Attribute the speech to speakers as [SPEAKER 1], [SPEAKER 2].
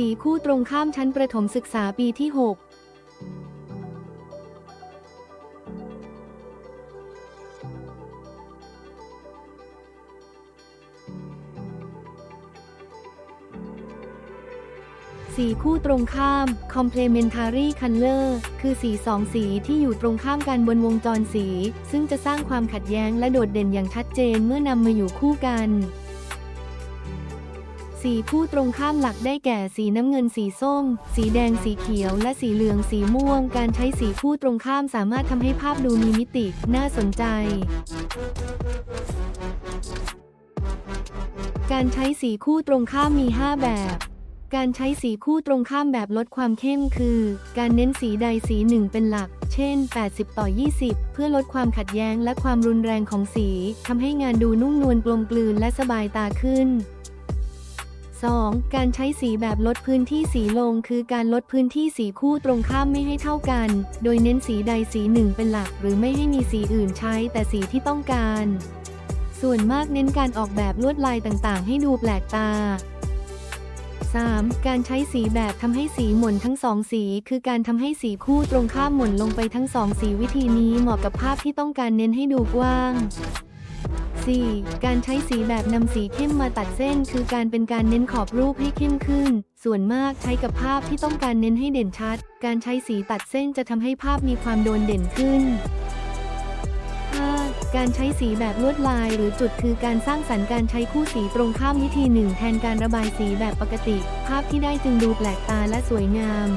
[SPEAKER 1] สีคู่ตรงข้ามชั้นประถมศึกษาปีที่ 6สีคู่ตรงข้าม complementary color คือสีสองสีที่อยู่ตรงข้ามกันบนวงจรสี ซึ่งจะสร้างความขัดแย้งและโดดเด่นอย่างชัดเจนเมื่อนำมาอยู่คู่กัน สีคู่ตรงข้ามหลักได้แก่สีน้ำเงินสีส้ม สีแดงสีเขียว และสีเหลืองสีม่วง การใช้สีคู่ตรงข้ามสามารถทำให้ภาพดูมีมิติ น่าสนใจ การใช้สีคู่ตรงข้ามมี 5 แบบการใช้สีคู่ตรงข้ามแบบลดความเข้มคือ การเน้นสีใดสีหนึ่งเป็นหลัก เช่น 80 ต่อ 20 เพื่อลดความขัดแย้งและความรุนแรงของสี ทำให้งานดูนุ่มนวลกลมกลืนและสบายตาขึ้น 2. การใช้สีแบบลดพื้นที่สีลง คือการลดพื้นที่สีคู่ตรงข้ามไม่ให้เท่ากัน โดยเน้นสีใดสีหนึ่งเป็นหลัก หรือไม่ให้มีสีอื่นใช้แต่สีที่ต้องการ ส่วนมากเน้นการออกแบบลวดลายต่างๆ ให้ดูแปลกตา 3. การใช้สีแบบทำให้สีหม่นทั้งสองสี คือการทำให้สีคู่ตรงข้ามหม่นลงไปทั้งสองสีวิธีนี้เหมาะกับภาพที่ต้องการเน้นให้ดูกว้าง 4. การใช้สีแบบนำสีเข้มมาตัดเส้น คือการเป็นการเน้นขอบรูปให้เข้มขึ้น ส่วนมากใช้กับภาพที่ต้องการเน้นให้เด่นชัด การใช้สีตัดเส้นจะทำให้ภาพมีความโดดเด่นขึ้น 5. การใช้สีแบบลวดลายหรือจุดคือการสร้างสรรค์การใช้คู่สีตรงข้ามวิธีหนึ่งแทนการระบายสีแบบปกติ ภาพที่ได้จึงดูแปลกตาและสวยงาม